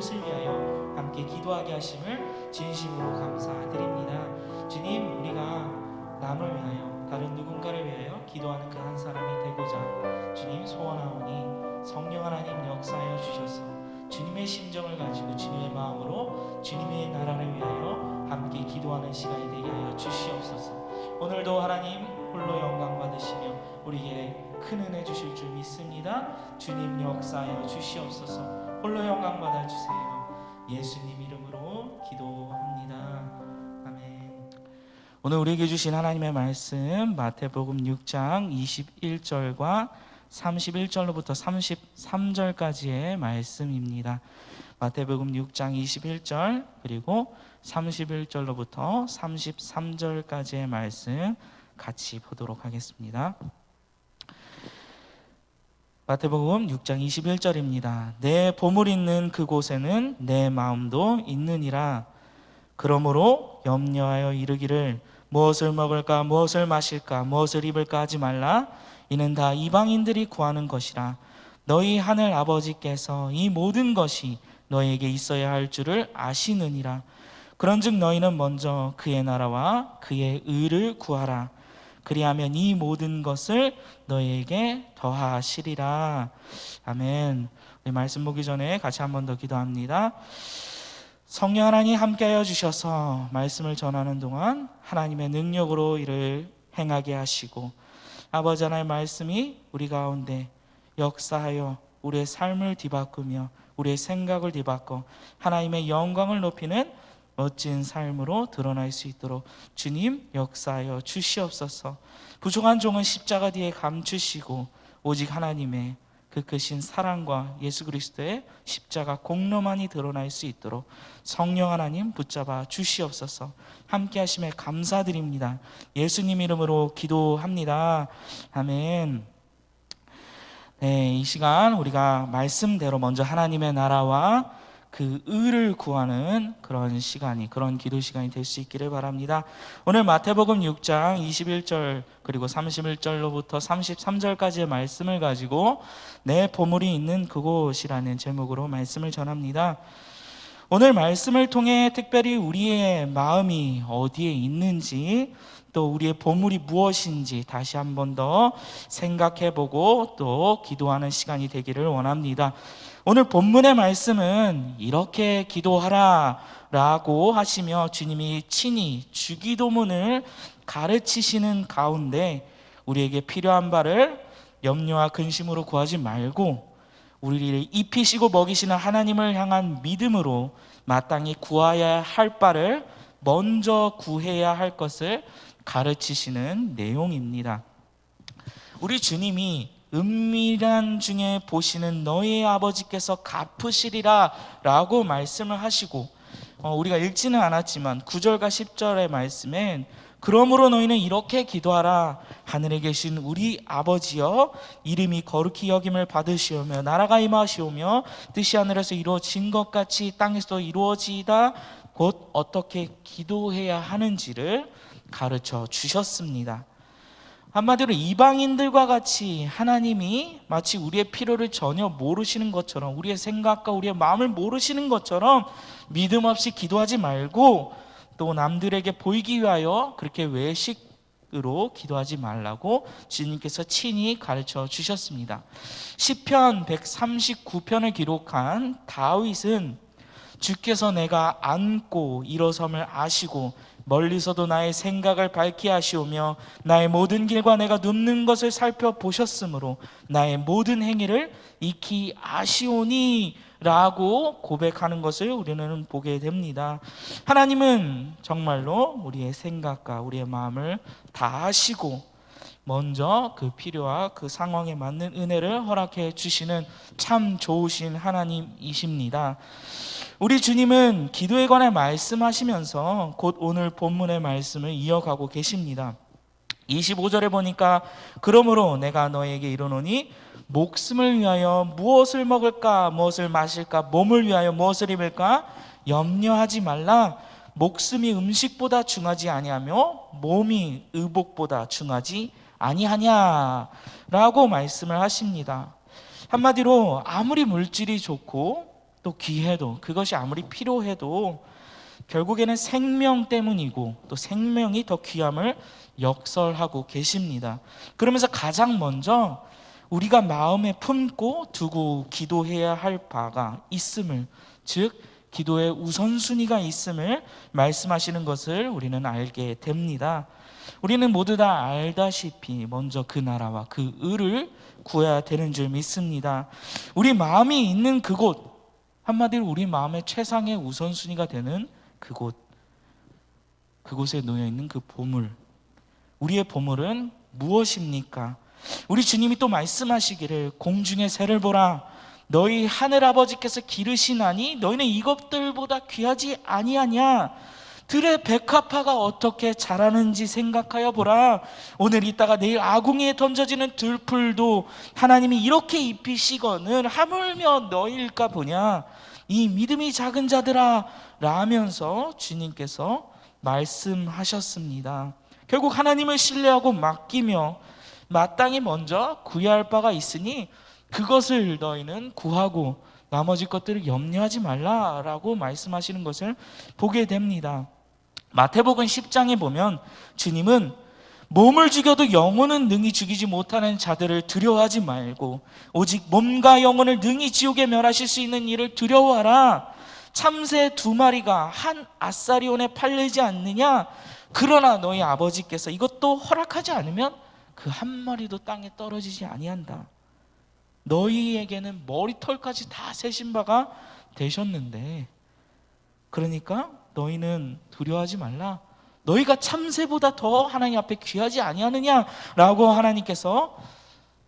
이웃을 위하여 함께 기도하게 하심을 진심으로 감사드립니다 주님 우리가 남을 위하여 다른 누군가를 위하여 기도하는 그 한 사람이 되고자 주님 소원하오니 성령 하나님 역사하여 주셔서 주님의 심정을 가지고 주님의 마음으로 주님의 나라를 위하여 함께 기도하는 시간이 되게 하여 주시옵소서. 오늘도 하나님 홀로 영광 받으시며 우리에게 큰 은혜 주실 줄 믿습니다. 주님 역사하여 주시옵소서. 홀로 영광 받아 주세요. 예수님 이름으로 기도합니다. 아멘. 오늘 우리에게 주신 하나님의 말씀 마태복음 6장 21절과 31절로부터 33절까지의 말씀입니다. 마태복음 6장 21절 그리고 31절로부터 33절까지의 말씀 같이 보도록 하겠습니다. 마태복음 6장 21절입니다. 내 보물 있는 그곳에는 내 마음도 있느니라. 그러므로 염려하여 이르기를 무엇을 먹을까 무엇을 마실까 무엇을 입을까 하지 말라 이는 다 이방인들이 구하는 것이라 너희 하늘 아버지께서 이 모든 것이 너희에게 있어야 할 줄을 아시느니라 그런즉 너희는 먼저 그의 나라와 그의 의를 구하라 그리하면 이 모든 것을 너희에게 더하시리라. 아멘. 우리 말씀 보기 전에 같이 한 번 더 기도합니다. 성령 하나님 함께하여 주셔서 말씀을 전하는 동안 하나님의 능력으로 이를 행하게 하시고 아버지 하나님의 말씀이 우리 가운데 역사하여 우리의 삶을 뒤바꾸며 우리의 생각을 뒤바꿔 하나님의 영광을 높이는 멋진 삶으로 드러날 수 있도록 주님 역사하여 주시옵소서. 부족한 종은 십자가 뒤에 감추시고 오직 하나님의 그 크신 사랑과 예수 그리스도의 십자가 공로만이 드러날 수 있도록 성령 하나님 붙잡아 주시옵소서. 함께 하심에 감사드립니다. 예수님 이름으로 기도합니다. 아멘. 네, 이 시간 우리가 말씀대로 먼저 하나님의 나라와 그 의를 구하는 그런 시간이 그런 기도 시간이 될 수 있기를 바랍니다. 오늘 마태복음 6장 21절 그리고 31절로부터 33절까지의 말씀을 가지고 내 보물이 있는 그곳이라는 제목으로 말씀을 전합니다. 오늘 말씀을 통해 특별히 우리의 마음이 어디에 있는지 또 우리의 보물이 무엇인지 다시 한 번 더 생각해 보고 또 기도하는 시간이 되기를 원합니다. 오늘 본문의 말씀은 이렇게 기도하라 라고 하시며 주님이 친히 주기도문을 가르치시는 가운데 우리에게 필요한 바를 염려와 근심으로 구하지 말고 우리를 입히시고 먹이시는 하나님을 향한 믿음으로 마땅히 구하여야 할 바를 먼저 구해야 할 것을 가르치시는 내용입니다. 우리 주님이 은밀한 중에 보시는 너희 아버지께서 갚으시리라 라고 말씀을 하시고 어, 우리가 읽지는 않았지만 9절과 10절의 말씀엔 그러므로 너희는 이렇게 기도하라 하늘에 계신 우리 아버지여 이름이 거룩히 여김을 받으시오며 나라가 임하시오며 뜻이 하늘에서 이루어진 것 같이 땅에서도 이루어지이다 곧 어떻게 기도해야 하는지를 가르쳐 주셨습니다. 한마디로 이방인들과 같이 하나님이 마치 우리의 필요를 전혀 모르시는 것처럼 우리의 생각과 우리의 마음을 모르시는 것처럼 믿음 없이 기도하지 말고 또 남들에게 보이기 위하여 그렇게 외식으로 기도하지 말라고 주님께서 친히 가르쳐 주셨습니다. 시편 139편을 기록한 다윗은 주께서 내가 앉고 일어섬을 아시고 멀리서도 나의 생각을 밝히 하시오며 나의 모든 길과 내가 눕는 것을 살펴보셨으므로 나의 모든 행위를 익히 아시오니 라고 고백하는 것을 우리는 보게 됩니다. 하나님은 정말로 우리의 생각과 우리의 마음을 다 아시고 먼저 그 필요와 그 상황에 맞는 은혜를 허락해 주시는 참 좋으신 하나님이십니다. 우리 주님은 기도에 관해 말씀하시면서 곧 오늘 본문의 말씀을 이어가고 계십니다. 25절에 보니까 그러므로 내가 너에게 이르노니 목숨을 위하여 무엇을 먹을까 무엇을 마실까 몸을 위하여 무엇을 입을까 염려하지 말라 목숨이 음식보다 중하지 아니하며 몸이 의복보다 중하지 아니하냐라고 말씀을 하십니다. 한마디로 아무리 물질이 좋고 또 귀해도 그것이 아무리 필요해도 결국에는 생명 때문이고 또 생명이 더 귀함을 역설하고 계십니다. 그러면서 가장 먼저 우리가 마음에 품고 두고 기도해야 할 바가 있음을 즉 기도의 우선순위가 있음을 말씀하시는 것을 우리는 알게 됩니다. 우리는 모두 다 알다시피 먼저 그 나라와 그 의를 구해야 되는 줄 믿습니다. 우리 마음이 있는 그곳 한마디로 우리 마음의 최상의 우선순위가 되는 그곳 그곳에 놓여 있는 그 보물. 우리의 보물은 무엇입니까? 우리 주님이 또 말씀하시기를 공중의 새를 보라. 너희 하늘 아버지께서 기르시나니 너희는 이것들보다 귀하지 아니하냐? 들의 백합화가 어떻게 자라는지 생각하여 보라. 오늘 있다가 내일 아궁이에 던져지는 들풀도 하나님이 이렇게 입히시거늘 하물며 너희일까 보냐 이 믿음이 작은 자들아 라면서 주님께서 말씀하셨습니다 결국 하나님을 신뢰하고 맡기며 마땅히 먼저 구해야 할 바가 있으니 그것을 너희는 구하고 나머지 것들을 염려하지 말라라고 말씀하시는 것을 보게 됩니다. 마태복음 10장에 보면 주님은 몸을 죽여도 영혼은 능히 죽이지 못하는 자들을 두려워하지 말고 오직 몸과 영혼을 능히 지옥에 멸하실 수 있는 일을 두려워하라. 참새 두 마리가 한 아사리온에 팔리지 않느냐? 그러나 너희 아버지께서 이것도 허락하지 않으면 그 한 마리도 땅에 떨어지지 아니한다. 너희에게는 머리털까지 다 세신 바가 되셨는데 그러니까 너희는 두려워하지 말라. 너희가 참새보다 더 하나님 앞에 귀하지 아니하느냐라고 하나님께서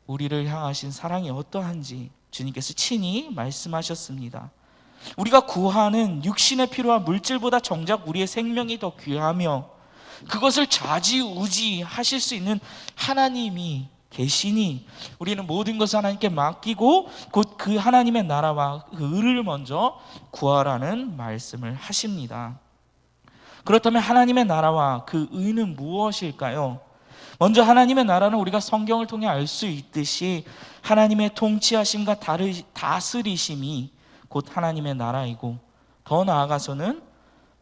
우리를 향하신 사랑이 어떠한지 주님께서 친히 말씀하셨습니다. 우리가 구하는 육신에 필요한 물질보다 정작 우리의 생명이 더 귀하며 그것을 좌지우지 하실 수 있는 하나님이 계시니 우리는 모든 것을 하나님께 맡기고 곧 그 하나님의 나라와 그 의를 먼저 구하라는 말씀을 하십니다. 그렇다면 하나님의 나라와 그 의는 무엇일까요? 먼저 하나님의 나라는 우리가 성경을 통해 알 수 있듯이 하나님의 통치하심과 다르- 다스리심이 곧 하나님의 나라이고 더 나아가서는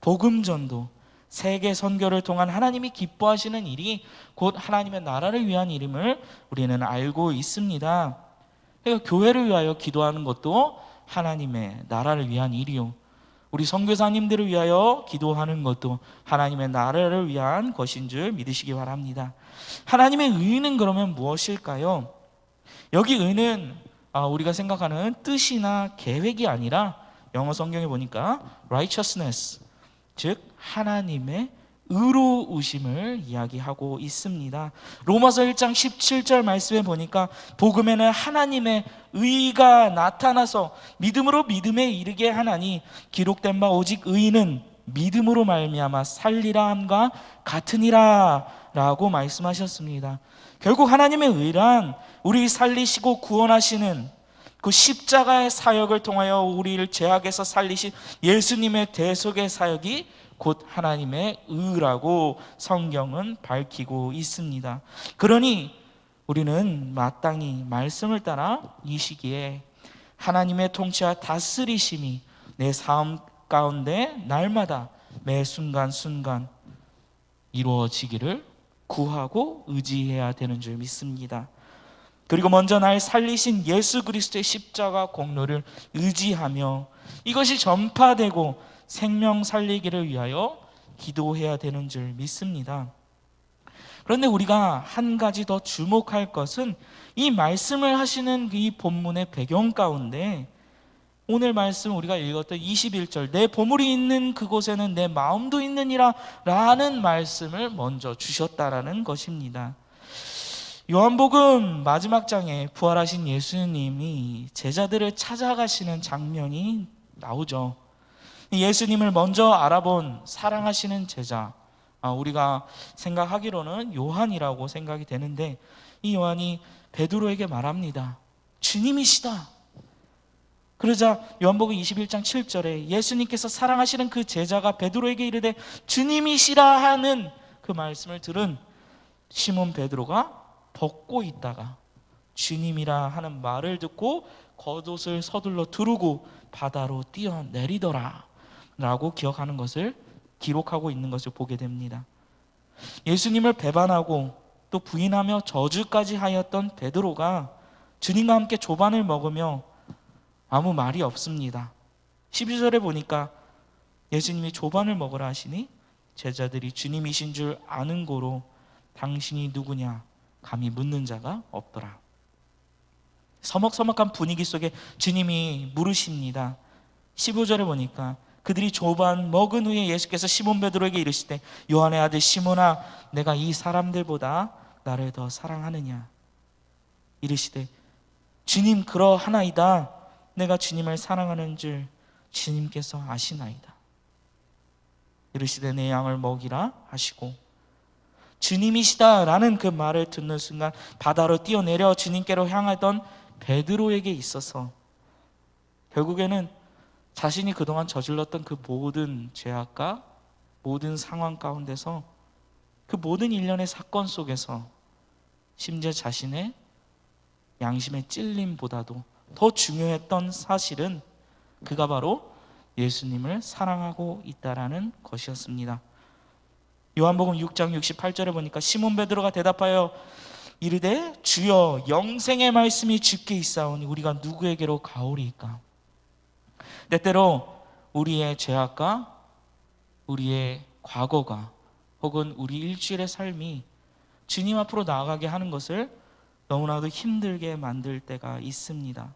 복음 전도, 세계 선교를 통한 하나님이 기뻐하시는 일이 곧 하나님의 나라를 위한 일임을 우리는 알고 있습니다. 그러니까 교회를 위하여 기도하는 것도 하나님의 나라를 위한 일이요. 우리 선교사님들을 위하여 기도하는 것도 하나님의 나라를 위한 것인 줄 믿으시기 바랍니다. 하나님의 의는 그러면 무엇일까요? 여기 의는 아, 우리가 생각하는 뜻이나 계획이 아니라 영어 성경에 보니까 righteousness 즉 하나님의 의로우심을 이야기하고 있습니다. 로마서 1장 17절 말씀에 보니까 복음에는 하나님의 의가 나타나서 믿음으로 믿음에 이르게 하나니 기록된 바 오직 의는 믿음으로 말미암아 살리라 함과 같으니라라고 말씀하셨습니다. 결국 하나님의 의란 우리 살리시고 구원하시는 그 십자가의 사역을 통하여 우리를 죄악에서 살리신 예수님의 대속의 사역이 곧 하나님의 의라고 성경은 밝히고 있습니다. 그러니 우리는 마땅히 말씀을 따라 이 시기에 하나님의 통치와 다스리심이 내 삶 가운데 날마다 매 순간순간 이루어지기를 구하고 의지해야 되는 줄 믿습니다. 그리고 먼저 날 살리신 예수 그리스도의 십자가 공로를 의지하며 이것이 전파되고 생명 살리기를 위하여 기도해야 되는 줄 믿습니다. 그런데 우리가 한 가지 더 주목할 것은 이 말씀을 하시는 이 본문의 배경 가운데 오늘 말씀 우리가 읽었던 21절 내 보물이 있는 그곳에는 내 마음도 있느니라 라는 말씀을 먼저 주셨다라는 것입니다. 요한복음 마지막 장에 부활하신 예수님이 제자들을 찾아가시는 장면이 나오죠. 예수님을 먼저 알아본 사랑하시는 제자, 아, 우리가 생각하기로는 요한이라고 생각이 되는데 이 요한이 베드로에게 말합니다. 주님이시다. 그러자 요한복음 21장 7절에 예수님께서 사랑하시는 그 제자가 베드로에게 이르되 주님이시라 하는 그 말씀을 들은 시몬 베드로가 벗고 있다가 주님이라 하는 말을 듣고 겉옷을 서둘러 두르고 바다로 뛰어내리더라 라고 기억하는 것을 기록하고 있는 것을 보게 됩니다. 예수님을 배반하고 또 부인하며 저주까지 하였던 베드로가 주님과 함께 조반을 먹으며 아무 말이 없습니다. 12절에 보니까 예수님이 조반을 먹으라 하시니 제자들이 주님이신 줄 아는 고로 당신이 누구냐 감히 묻는 자가 없더라. 서먹서먹한 분위기 속에 주님이 물으십니다. 15절에 보니까 그들이 조반 먹은 후에 예수께서 시몬 베드로에게 이르시되 요한의 아들 시몬아 내가 이 사람들보다 나를 더 사랑하느냐? 이르시되 주님 그러하나이다. 내가 주님을 사랑하는 줄 주님께서 아시나이다. 이르시되 내 양을 먹이라 하시고 주님이시다라는 그 말을 듣는 순간 바다로 뛰어내려 주님께로 향하던 베드로에게 있어서 결국에는 자신이 그동안 저질렀던 그 모든 죄악과 모든 상황 가운데서 그 모든 일련의 사건 속에서 심지어 자신의 양심의 찔림보다도 더 중요했던 사실은 그가 바로 예수님을 사랑하고 있다라는 것이었습니다. 요한복음 6장 68절에 보니까 시몬 베드로가 대답하여 이르되 주여 영생의 말씀이 주께 있사오니 우리가 누구에게로 가오리이까 때때로 우리의 죄악과 우리의 과거가 혹은 우리 일주일의 삶이 주님 앞으로 나아가게 하는 것을 너무나도 힘들게 만들 때가 있습니다.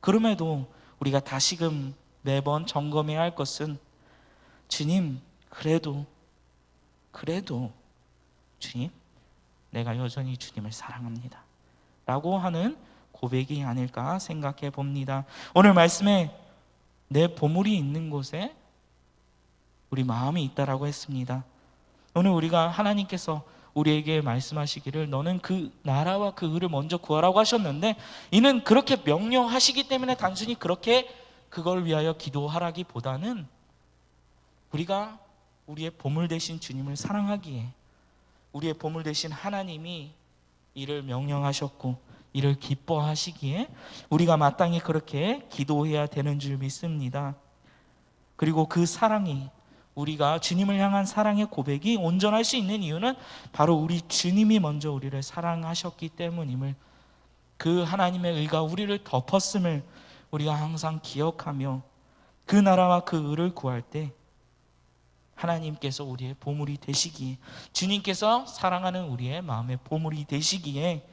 그럼에도 우리가 다시금 매번 점검해야 할 것은 주님, 그래도, 그래도, 주님, 내가 여전히 주님을 사랑합니다. 라고 하는 고백이 아닐까 생각해 봅니다. 오늘 말씀에 내 보물이 있는 곳에 우리 마음이 있다라고 했습니다. 오늘 우리가 하나님께서 우리에게 말씀하시기를 너는 그 나라와 그 의를 먼저 구하라고 하셨는데 이는 그렇게 명령하시기 때문에 단순히 그렇게 그걸 위하여 기도하라기보다는 우리가 우리의 보물 되신 주님을 사랑하기에 우리의 보물 되신 하나님이 이를 명령하셨고 이를 기뻐하시기에 우리가 마땅히 그렇게 기도해야 되는 줄 믿습니다. 그리고 그 사랑이 우리가 주님을 향한 사랑의 고백이 온전할 수 있는 이유는 바로 우리 주님이 먼저 우리를 사랑하셨기 때문임을 그 하나님의 의가 우리를 덮었음을 우리가 항상 기억하며 그 나라와 그 의를 구할 때 하나님께서 우리의 보물이 되시기에 주님께서 사랑하는 우리의 마음의 보물이 되시기에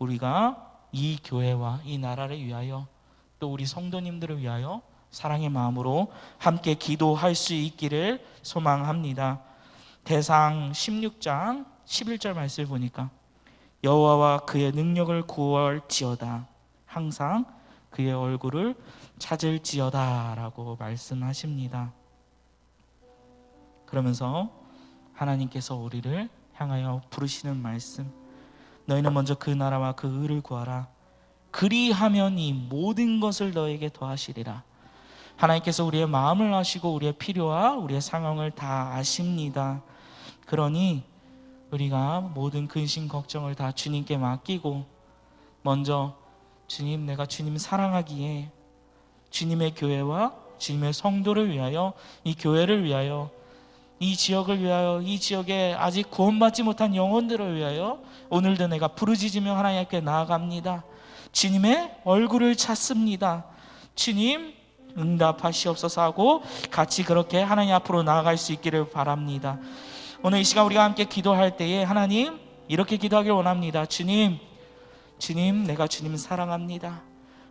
우리가 이 교회와 이 나라를 위하여 또 우리 성도님들을 위하여 사랑의 마음으로 함께 기도할 수 있기를 소망합니다. 대상 16장 11절 말씀을 보니까 여호와와 그의 능력을 구할지어다 항상 그의 얼굴을 찾을지어다라고 말씀하십니다. 그러면서 하나님께서 우리를 향하여 부르시는 말씀 너희는 먼저 그 나라와 그 의를 구하라. 그리하면 이 모든 것을 너에게 더하시리라. 하나님께서 우리의 마음을 아시고 우리의 필요와 우리의 상황을 다 아십니다. 그러니 우리가 모든 근심 걱정을 다 주님께 맡기고 먼저 주님 내가 주님 사랑하기에 주님의 교회와 주님의 성도를 위하여 이 교회를 위하여 이 지역을 위하여 이 지역에 아직 구원받지 못한 영혼들을 위하여 오늘도 내가 부르짖으며 하나님께 나아갑니다. 주님의 얼굴을 찾습니다. 주님 응답하시옵소서 하고 같이 그렇게 하나님 앞으로 나아갈 수 있기를 바랍니다. 오늘 이 시간 우리가 함께 기도할 때에 하나님 이렇게 기도하길 원합니다. 주님, 주님 내가 주님 사랑합니다.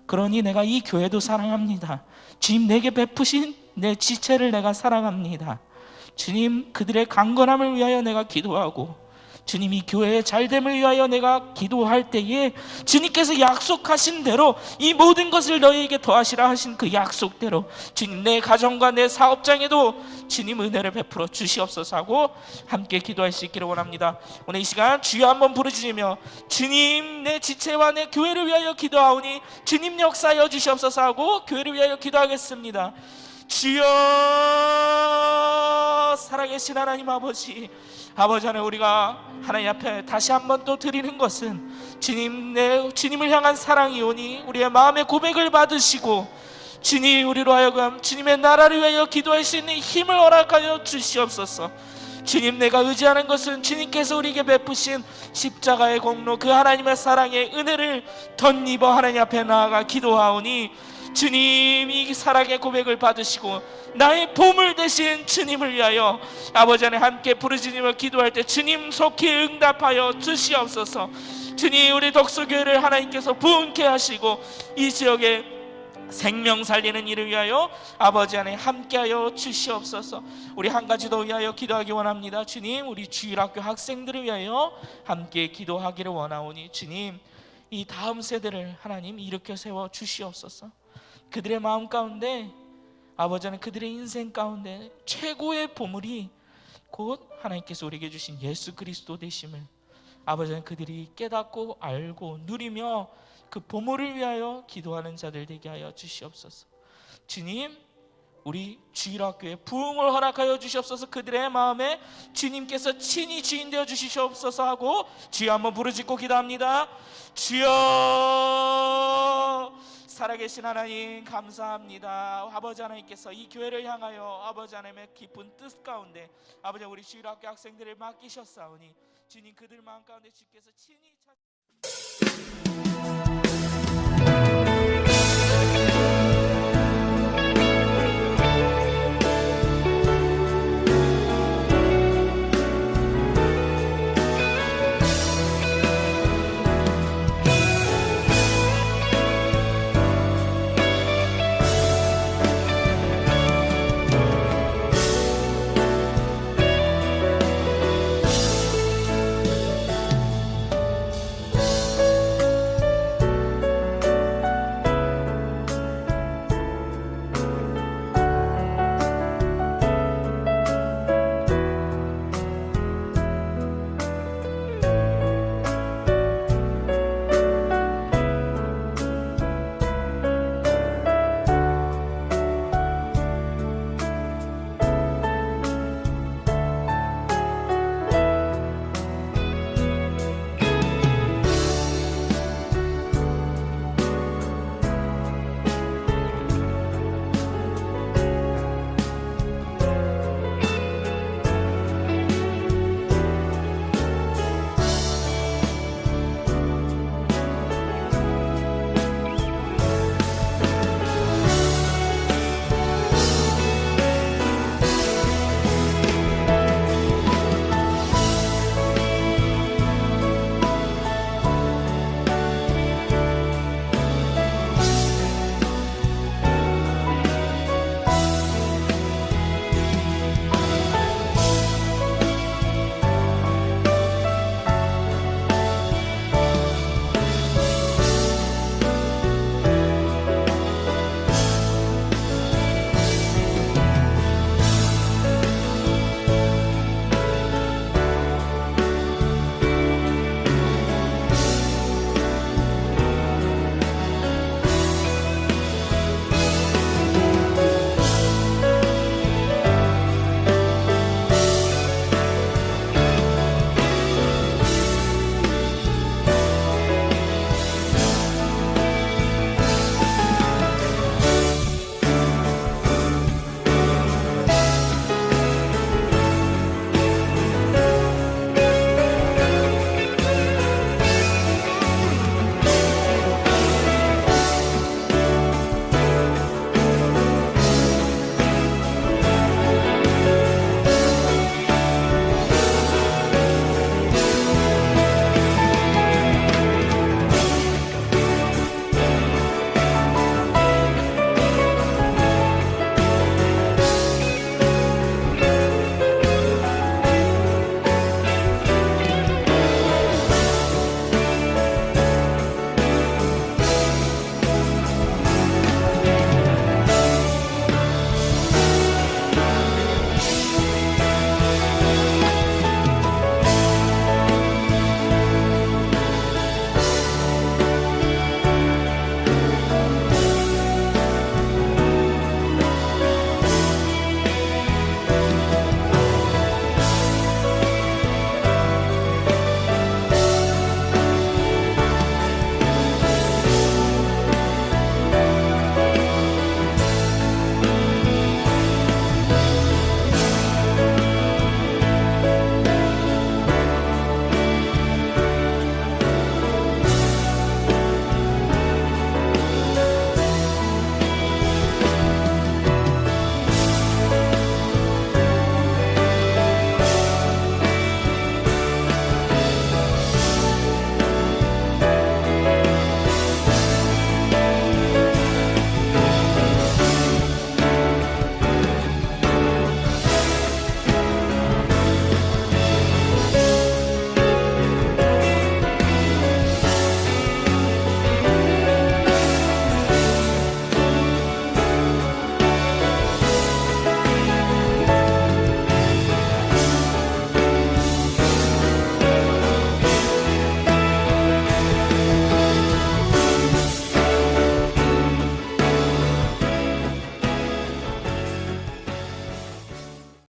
그러니 내가 이 교회도 사랑합니다. 주님 내게 베푸신 내 지체를 내가 사랑합니다. 주님 그들의 강건함을 위하여 내가 기도하고 주님 이 교회의 잘됨을 위하여 내가 기도할 때에 주님께서 약속하신 대로 이 모든 것을 너희에게 더하시라 하신 그 약속대로 주님 내 가정과 내 사업장에도 주님 은혜를 베풀어 주시옵소서 하고 함께 기도할 수 있기를 원합니다. 오늘 이 시간 주여 한번 부르짖으며 주님 내 지체와 내 교회를 위하여 기도하오니 주님 역사하여 주시옵소서 하고 교회를 위하여 기도하겠습니다. 주여 살아계신 하나님 아버지. 아버지 하나님 우리가 하나님 앞에 다시 한번 또 드리는 것은 주님 내 주님을 향한 사랑이오니 우리의 마음의 고백을 받으시고 주님 우리로 하여금 주님의 나라를 위하여 기도할 수 있는 힘을 허락하여 주시옵소서. 주님 내가 의지하는 것은 주님께서 우리에게 베푸신 십자가의 공로 그 하나님의 사랑의 은혜를 덧입어 하나님 앞에 나아가 기도하오니 주님 이 사랑의 고백을 받으시고 나의 보물 되신 주님을 위하여 아버지 안에 함께 부르짖으며 기도할 때 주님 속히 응답하여 주시옵소서 주님 우리 독수교회를 하나님께서 부흥케 하시고 이 지역에 생명 살리는 일을 위하여 아버지 안에 함께하여 주시옵소서. 우리 한 가지 더 위하여 기도하기 원합니다. 주님, 우리 주일학교 학생들을 위하여 함께 기도하기를 원하오니 주님, 이 다음 세대를 하나님 일으켜 세워 주시옵소서. 그들의 마음 가운데 아버지는 그들의 인생 가운데 최고의 보물이 곧 하나님께서 우리에게 주신 예수 그리스도 되심을 아버지는 그들이 깨닫고 알고 누리며 그 보물을 위하여 기도하는 자들 되게 하여 주시옵소서. 주님, 우리 주일학교에 부흥을 허락하여 주시옵소서. 그들의 마음에 주님께서 친히 주인 되어 주시옵소서 하고 주여 한번 부르짖고 기도합니다. 주여 살아계신 하나님 감사합니다. 아버지 하나님께서 이 교회를 향하여 아버지 하나님의 깊은 뜻 가운데 아버지 우리 주일학교 학생들을 맡기셨사오니 주님 그들 마음 가운데 주께서 친히 찾